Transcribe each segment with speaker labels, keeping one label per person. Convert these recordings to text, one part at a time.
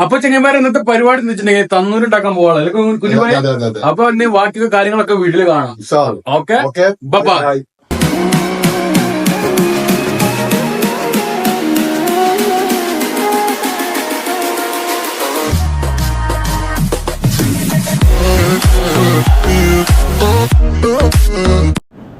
Speaker 1: അപ്പൊ ചെങ്ങന്മാരെ ഇന്നത്തെ പരിപാടി എന്ന് വെച്ചിട്ടുണ്ടെങ്കിൽ പോവാളെ കുഞ്ഞുമായി
Speaker 2: അതെ അതെ അതെ
Speaker 1: അപ്പൊ ബാക്കിയൊക്കെ ബാക്കി കാര്യങ്ങളൊക്കെ വീട്ടിൽ കാണാം. Okay bye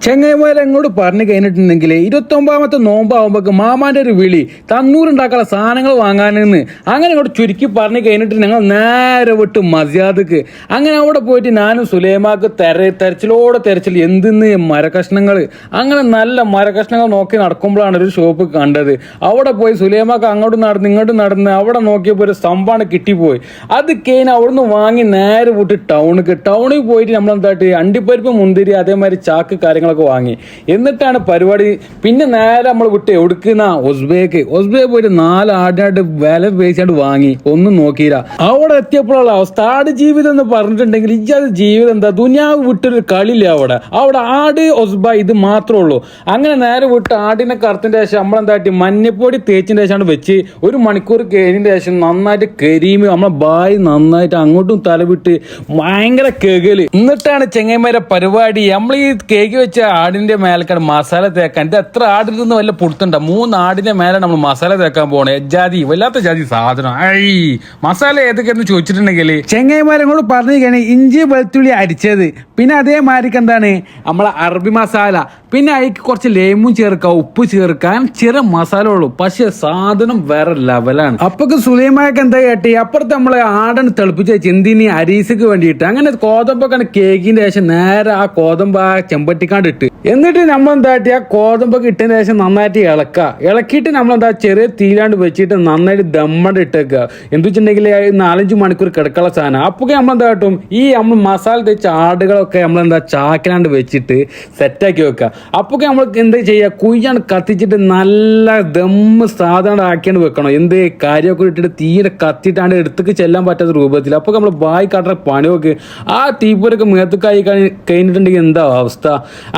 Speaker 2: bye.
Speaker 3: ചെങ്ങൈമാർ അങ്ങോട്ട് പറഞ്ഞു കഴിഞ്ഞിട്ടുണ്ടെങ്കിൽ ഇരുപത്തി ഒമ്പതാമത്തെ നോമ്പാകുമ്പോൾ മാമാന്റെ ഒരു വിളി തന്നൂറുണ്ടാക്കാനുള്ള സാധനങ്ങൾ വാങ്ങാനെന്ന് അങ്ങനെ അങ്ങോട്ട് ചുരുക്കി പറഞ്ഞു കഴിഞ്ഞിട്ട് ഞങ്ങൾ നേരെ വിട്ട് മര്യാദയ്ക്ക് അങ്ങനെ അവിടെ പോയിട്ട് ഞാനും സുലൈമാക്ക് തെര തെരച്ചിലോടെ തെരച്ചിൽ എന്തിന്ന് മരകഷ്ണങ്ങൾ അങ്ങനെ നല്ല മരകഷ്ണങ്ങൾ നോക്കി നടക്കുമ്പോഴാണ് ഒരു ഷോപ്പ് കണ്ടത്. അവിടെ പോയി സുലൈമാക്ക് അങ്ങോട്ട് നടന്ന് ഇങ്ങോട്ട് നടന്ന് അവിടെ നോക്കിയപ്പോൾ ഒരു സംഭവമാണ് കിട്ടിപ്പോയി. അത് കഴിഞ്ഞ് അവിടുന്ന് വാങ്ങി നേരെ വിട്ട് ടൗണിക്ക്. ടൗണിൽ പോയിട്ട് നമ്മൾ അണ്ടിപ്പരിപ്പ് മുന്തിരി അതേമാതിരി ചാക്ക് കാര്യങ്ങളൊക്കെ വാങ്ങി. എന്നിട്ടാണ് പരിപാടി പിന്നെ നേരെ നമ്മൾ വിട്ട് എടുക്കുന്ന ഒസ്ബേക്ക്. ഒസ്ബേ പോയിട്ട് നാല് ആടിനായിട്ട് വില പേശാണ്ട് വാങ്ങി. ഒന്നും നോക്കിയില്ല. അവിടെ എത്തിയപ്പോഴുള്ള അവസ്ഥ. ആട് ജീവിതം എന്ന് പറഞ്ഞിട്ടുണ്ടെങ്കിൽ ഇജാത് ജീവിതം എന്താ? ദുനിയാവ് വിട്ടൊരു കളിയില്ല അവിടെ. അവിടെ ആട് ഒസ്ബ ഇത് മാത്രമേ ഉള്ളൂ. അങ്ങനെ നേരെ വിട്ട് ആടിനെ കറുത്തിന്റെ ശേഷം നമ്മളെന്താട്ടി മഞ്ഞപ്പൊടി തേച്ചിന്റെ ശേഷമാണ് വെച്ച് ഒരു മണിക്കൂർ കഴിഞ്ഞതിന്റെ ശേഷം നന്നായിട്ട് കരീമ് നമ്മളെ ബായി നന്നായിട്ട് അങ്ങോട്ടും തലവിട്ട് ഭയങ്കര കേകൽ. എന്നിട്ടാണ് ചെങ്ങൈമാരെ പരിപാടി. നമ്മൾ ഈ കേക്ക് വെച്ച ആടിന്റെ മേലക്കാണ് മസാല തേക്കാൻ. ഇത് എത്ര ആടിൽ നിന്ന് വല്ല പൊടുത്തുണ്ട? മൂന്ന് ആടിന്റെ മേലെ നമ്മൾ മസാല തേക്കാൻ പോണേ. ജാതി വല്ലാത്ത ജാതി സാധനം. ഐ മസാല ഏതൊക്കെയെന്ന് ചോദിച്ചിട്ടുണ്ടെങ്കിൽ ചെങ്ങൈമാരങ്ങളോട് പറഞ്ഞു ഇഞ്ചി വെളുത്തുള്ളി അരിച്ചത്. പിന്നെ അതേമാതിരിക്ക് എന്താണ്? നമ്മളെ അറബി മസാല. പിന്നെ അതിക്ക് കുറച്ച് ലേമും ചേർക്കാം ഉപ്പ് ചേർക്കാൻ ചെറിയ മസാല ഉള്ളൂ. പക്ഷെ സാധനം വേറെ ലെവലാണ് അപ്പൊക്ക് സുലൈമാക്ക് എന്താ കേട്ടി? അപ്പുറത്ത് നമ്മളെ ആടൻ തെളിപ്പിച്ച ചിന്തിനി അരീസക്ക് വേണ്ടിയിട്ട്. അങ്ങനെ കോതമ്പൊക്കെ കേക്കിന്റെ ശേഷം നേരെ ആ കോതമ്പ് ആ ചെമ്പട്ടിക്കാണ്ട് ഇട്ട്. എന്നിട്ട് നമ്മൾ എന്താ ആ കോതമ്പൊക്കെ ശേഷം നന്നായിട്ട് ഇളക്കുക ഇളക്കിയിട്ട് നമ്മൾ എന്താ ചെറിയ തീലാണ്ട് വെച്ചിട്ട് നന്നായിട്ട് ദമ്മണ്ട് ഇട്ടേക്കുക എന്ത് വെച്ചിട്ടുണ്ടെങ്കിൽ നാലഞ്ച് മണിക്കൂർ കിടക്കാനുള്ള സാധനം. അപ്പൊക്കെ നമ്മൾ എന്താ കാട്ടും? ഈ നമ്മൾ മസാല തേച്ച ആടുകളൊക്കെ നമ്മൾ എന്താ ചാക്കിലാണ്ട് വെച്ചിട്ട് സെറ്റാക്കി വെക്കുക അപ്പൊക്കെ നമ്മൾ എന്താ ചെയ്യുക കുയ്യാണ്ട് കത്തിച്ചിട്ട് നല്ല ദമ്മ് സാധനം ആക്കിയാണ്ട് വെക്കണം. എന്ത് കാര്യമൊക്കെ ഇട്ടിട്ട് തീരെ കത്തിയിട്ടാണ്ട് എടുത്തേക്ക് ചെല്ലാൻ പറ്റാത്ത രൂപത്തിൽ അപ്പൊ നമ്മൾ വായി കാട്ടുന്ന പണിയൊക്കെ ആ തീപ്പൊരൊക്കെ മേത്തക്കായി കഴിഞ്ഞിട്ടുണ്ടെങ്കിൽ എന്താ അവസ്ഥ?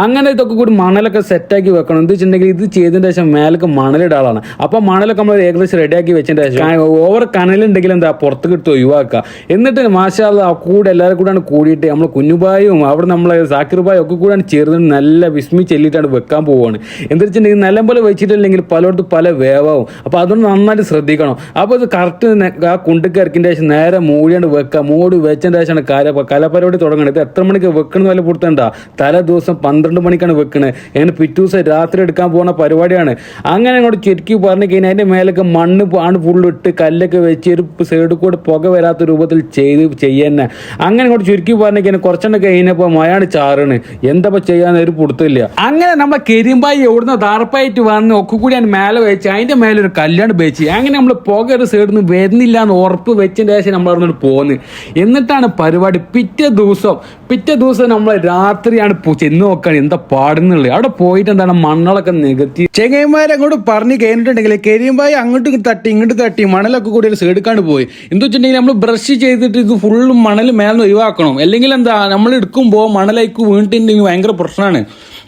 Speaker 3: അങ്ങനെ ഇതൊക്കെ കൂടി മണലൊക്കെ സെറ്റാക്കി വെക്കണം. എന്ന് വെച്ചിട്ടുണ്ടെങ്കിൽ ഇത് ചെയ്തതിന് ശേഷം മേലൊക്കെ മണലിട ആളാണ്. അപ്പൊ മണലൊക്കെ നമ്മൾ ഏകദേശം റെഡിയാക്കി വെച്ചതിന്റെ ശേഷം ഓവർ കനലുണ്ടെങ്കിൽ എന്താ പുറത്ത് കിട്ടുക ഒഴിവാക്കുക. എന്നിട്ട് മാഷാല്ല കൂടെ എല്ലാവരും കൂടെയാണ് കൂടിയിട്ട് നമ്മൾ കുഞ്ഞുബായും അവിടെ നമ്മളെ സാക്കിർബായും ഒക്കെ കൂടെയാണ് ചേർന്ന് നല്ല വിസ്മി ചെല്ലിയിട്ടാണ് വെക്കാൻ പോവുകയാണ് എന്താ വെച്ചിട്ടുണ്ടെങ്കിൽ നല്ലപോലെ വെച്ചിട്ടില്ലെങ്കിൽ പലയിടത്തും പല വേവാവും. അപ്പോൾ അതുകൊണ്ട് നന്നായിട്ട് ശ്രദ്ധിക്കണം. അപ്പോൾ ഇത് കറക്റ്റ് ആ കുണ്ടിക്ക് ഇറക്കിന്റെ ശേഷം നേരെ മൂടിയാണ് വെക്കുക. മൂടി വെച്ചതിന്റെ ശേഷമാണ് കല കലപരിപാടി തുടങ്ങുന്നത് ഇത് എത്ര മണിക്ക് വെക്കണമെന്ന് വല്ല പൊടുത്തണ്ട തലേ ദിവസം പന്ത്രണ്ട് മണിക്കാണ് വെക്കുന്നത് അങ്ങനെ പിറ്റേ ദിവസം രാത്രി എടുക്കാൻ പോകുന്ന പരിപാടിയാണ്. അങ്ങനെ അങ്ങോട്ട് ചുരുക്കി പറഞ്ഞു കഴിഞ്ഞാൽ അതിന്റെ മേലൊക്കെ മണ്ണ് ആണ് ഫുള്ളിട്ട് കല്ലൊക്കെ വെച്ച് ഒരു സൈഡിൽ കൂടെ പുക വരാത്ത രൂപത്തിൽ ചെയ്ത് ചെയ്യുന്നെ. അങ്ങനെ അങ്ങോട്ട് ചുരുക്കി പറഞ്ഞു കഴിഞ്ഞാൽ കുറച്ചെണ്ണം കഴിഞ്ഞപ്പോൾ മയാണ് ചാറാണ്. എന്താ ചെയ്യാൻ ഒരു പുടുത്തില്ല. അങ്ങനെ നമ്മളെ കരിമ്പായി എവിടുന്ന ദാർപ്പായിട്ട് വന്ന് ഒക്കെ കൂടി ഞാൻ മേലെ വെച്ച് അതിന്റെ മേലെ ഒരു കല്ലാണ് വെച്ച്. അങ്ങനെ നമ്മൾ പുക ഒരു സൈഡിൽ നിന്ന് വരുന്നില്ല എന്ന് ഉറപ്പ് വെച്ചതിന്റെ ശേഷം നമ്മൾ അവിടെ നിന്ന് പോന്ന്. എന്നിട്ടാണ് പരിപാടി. പിറ്റേ ദിവസം പിറ്റേ ദിവസം നമ്മൾ രാത്രിയാണ് ചെന്ന് നോക്കാൻ എന്താ പാടുന്നുള്ളത്? അവിടെ പോയിട്ട് എന്താണ് മണ്ണളൊക്കെ നികത്തി ചെങ്ങന്മാരെ അങ്ങോട്ട് പറഞ്ഞ് കഴിഞ്ഞിട്ടുണ്ടെങ്കിൽ കരിയുമ്പായി അങ്ങോട്ട് തട്ടി ഇങ്ങോട്ട് തട്ടി മണലൊക്കെ കൂടി ഒരു സൈഡിക്കാണ്ട് പോയി. എന്താ വെച്ചിട്ടുണ്ടെങ്കിൽ നമ്മൾ ബ്രഷ് ചെയ്തിട്ട് ഇത് ഫുള്ളും മണൽ മേലെ ഒഴിവാക്കണം. അല്ലെങ്കിൽ എന്താ നമ്മൾ എടുക്കുമ്പോൾ മണലേക്ക് വീണിട്ടുണ്ടെങ്കിൽ ഭയങ്കര പ്രശ്നമാണ്.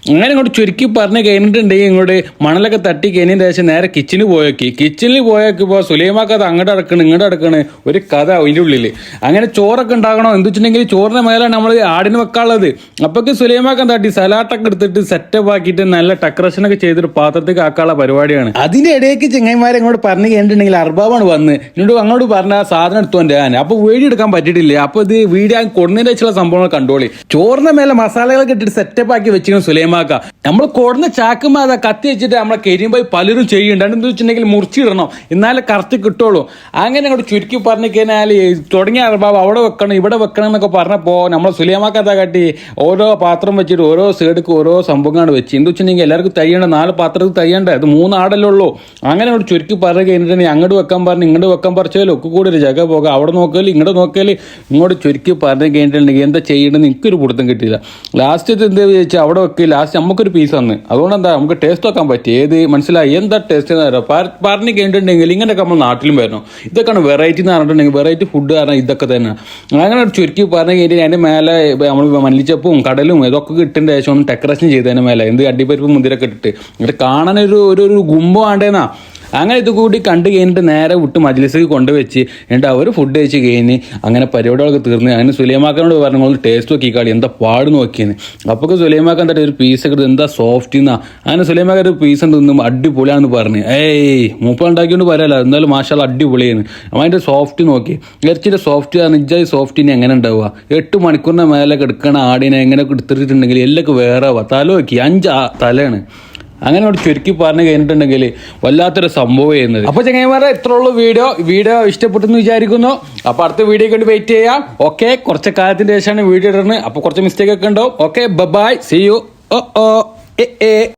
Speaker 3: അങ്ങനെ ഇങ്ങോട്ട് ചുരുക്കി പറഞ്ഞ് കഴിഞ്ഞിട്ടുണ്ടെങ്കിൽ ഇങ്ങോട്ട് മണലൊക്കെ തട്ടി കഴിഞ്ഞതിന് ശേഷം നേരെ കിച്ചണിൽ പോയോക്കി. കിച്ചണിൽ പോയോക്കിപ്പോൾ സുലൈമാ അത് അങ്ങോട്ട് അടക്കണ് ഇങ്ങോട്ട് അടക്കണ് ഒരു കഥ അതിന്റെ ഉള്ളിൽ അങ്ങനെ ചോറൊക്കെ ഉണ്ടാകണോ എന്ത് വെച്ചിട്ടുണ്ടെങ്കിൽ ചോറിന് മേലാണ് നമ്മൾ ആടിന് വെക്കാനുള്ളത്. അപ്പൊക്ക് സുലൈമാക്ക് തട്ടി സലാട്ടൊക്കെ എടുത്തിട്ട് സെറ്റപ്പ് ആക്കിയിട്ട് നല്ല ടെക്കറേഷനൊക്കെ ചെയ്തിട്ട് പാത്രത്തേക്ക് ആക്കാനുള്ള പരിപാടിയാണ്. അതിന്റെ ഇടയ്ക്ക് ചെങ്ങന്മാരെ അങ്ങോട്ട് പറഞ്ഞു കഴിഞ്ഞിട്ടുണ്ടെങ്കിൽ അർബാബാണ് വന്ന്. എന്നോട് അങ്ങോട്ട് പറഞ്ഞ ആ സാധനം എടുത്തോണ്ട് ഞാൻ അപ്പോൾ വീഡിയോ എടുക്കാൻ പറ്റിയിട്ടില്ല. അപ്പോൾ ഇത് വീഡിയോ കൊടുന്നതിന്റെ വെച്ചുള്ള സംഭവങ്ങൾ കണ്ടോളി. ചോറിന്റെ മേലെ മസാലകളൊക്കെ ഇട്ടിട്ട് സെറ്റപ്പ് ആക്കി വെച്ചിരുന്നു സുലൈമാക്ക നമ്മൾ കൊടുന്ന ചാക്കുമ്പോ അതാ കത്തി വെച്ചിട്ട് നമ്മളെ കരിയുമ്പോൾ പലരും ചെയ്യുന്നുണ്ട് എന്താ വെച്ചിട്ടുണ്ടെങ്കിൽ മുറിച്ചിടണം. എന്നാലേ കറക്റ്റ് കിട്ടുള്ളൂ. അങ്ങനെ അങ്ങോട്ട് ചുരുക്കി പറഞ്ഞു കഴിഞ്ഞാൽ തുടങ്ങിയ അർബാബ് അവിടെ വെക്കണം ഇവിടെ വെക്കണം എന്നൊക്കെ പറഞ്ഞപ്പോൾ നമ്മൾ സുലിയമാക്കാത്ത കട്ടി ഓരോ പാത്രം വെച്ചിട്ട് ഓരോ സൈഡിക്ക് ഓരോ സംഭവങ്ങളാണ് വെച്ച്. എന്ത് വെച്ചിട്ടുണ്ടെങ്കിൽ എല്ലാവർക്കും തയ്യണ്ട നാല് പാത്രത്തിൽ തയ്യണ്ട. അത് മൂന്നാടല്ലേ ഉള്ളൂ. അങ്ങനെ അങ്ങോട്ട് ചുരുക്കി പറഞ്ഞു കഴിഞ്ഞിട്ടുണ്ടെങ്കിൽ അങ്ങോട്ട് വെക്കാൻ പറഞ്ഞു ഇങ്ങോട്ട് വെക്കാൻ പറിച്ചാലും ഒക്കെ കൂടി ഒരു ജഗ പോകാം. അവിടെ നോക്കൽ ഇങ്ങോട്ട് നോക്കൽ ഇങ്ങോട്ട് ചുരുക്കി പറഞ്ഞു കഴിഞ്ഞിട്ടുണ്ടെങ്കിൽ എന്താ ചെയ്യണമെന്ന് എനിക്കൊരു പിടുത്തം കിട്ടിയില്ല. ലാസ്റ്റ് എന്താ ചോദിച്ചാൽ അവിടെ വെക്കുക ലാസ്റ്റ് നമുക്കൊരു പീസ് തന്ന്. അതുകൊണ്ട് എന്താ നമുക്ക് ടേസ്റ്റ് നോക്കാൻ പറ്റി. ഏത് മനസ്സിലായി? എന്താ ടേസ്റ്റ് പറഞ്ഞു കഴിഞ്ഞിട്ടുണ്ടെങ്കിൽ ഇങ്ങനെയൊക്കെ നമ്മൾ നാട്ടിലും വരണം. ഇതൊക്കെയാണ് വെറൈറ്റി എന്ന് പറഞ്ഞിട്ടുണ്ടെങ്കിൽ വെറൈറ്റി ഫുഡ് കാരണം ഇതൊക്കെ തന്നെ. അങ്ങനെ ചുരുക്കി പറഞ്ഞു കഴിഞ്ഞാൽ അതിന്റെ മേലെ നമ്മൾ മല്ലിച്ചപ്പും കടലും ഇതൊക്കെ കിട്ടേണ്ട ശേഷം ഒന്ന് ഡെക്കറേഷൻ ചെയ്തതിന്റെ മേലെ. എന്ത് അടിപ്പരിപ്പ് മുന്തിരൊക്കെ ഇട്ടിട്ട്. എന്നിട്ട് കാണാനൊരു ഒരു ഒരു ഗുമ്പം വേണ്ടേന്നാ. അങ്ങനെ ഇത് കൂടി കണ്ടു കഴിഞ്ഞിട്ട് നേരെ വിട്ട് മജ്ലിസിൽ കൊണ്ടുവച്ച് എന്നിട്ട് അവർ ഫുഡ് കഴിച്ച് കഴിഞ്ഞ് അങ്ങനെ പരിപാടികളൊക്കെ തീർന്ന്. അങ്ങനെ സുലൈമാക്കനോട് പറഞ്ഞു "നിങ്ങൾ ടേസ്റ്റ് നോക്കി കളി എന്താ പാട് നോക്കിയെന്ന്? അപ്പോൾ സുലൈമാക്ക എന്താ ഒരു പീസ് ഒക്കെ എന്താ സോഫ്റ്റ് എന്നാ അങ്ങനെ സുലൈമാക്ക ഒരു പീസ് തിന്നും അടിപൊളിയാണെന്ന് പറഞ്ഞു. ഏയ് മൂപ്പ ഉണ്ടാക്കിയോണ്ട് പറയല്ല എന്നാലും മാഷാല അടിപൊളിയാണ് അതിന്റെ സോഫ്റ്റ് നോക്കി. ഇറച്ചിയുടെ സോഫ്റ്റ് ആണ് നിജായി സോഫ്റ്റിന് എങ്ങനെ ഉണ്ടാവുക? എട്ട് മണിക്കൂറിന് മേലെ എടുക്കണ ആടിനെ എങ്ങനെ എടുത്തിട്ടുണ്ടെങ്കിൽ എല്ലൊക്കെ വേറെ തല നോക്കി അഞ്ച് തലയാണ്. അങ്ങനെ അവിടെ ചുരുക്കി പറഞ്ഞു കഴിഞ്ഞിട്ടുണ്ടെങ്കിൽ വല്ലാത്തൊരു സംഭവം ചെയ്യുന്നത്. അപ്പൊ ചങ്ങന്മാരെ ഇത്ര ഉള്ളു വീഡിയോ വീഡിയോ ഇഷ്ടപ്പെട്ടെന്ന് വിചാരിക്കുന്നു. അപ്പൊ അടുത്ത വീഡിയോ കൊണ്ട് വെയിറ്റ് ചെയ്യാം. ഓക്കെ കുറച്ച് കാലത്തിന് ശേഷമാണ് വീഡിയോ ഇടുന്നത്. അപ്പൊ കുറച്ച് മിസ്റ്റേക്ക് ഒക്കെ ഉണ്ടാവും. ഓക്കെ ബൈ സി യു ഓ ഓ എ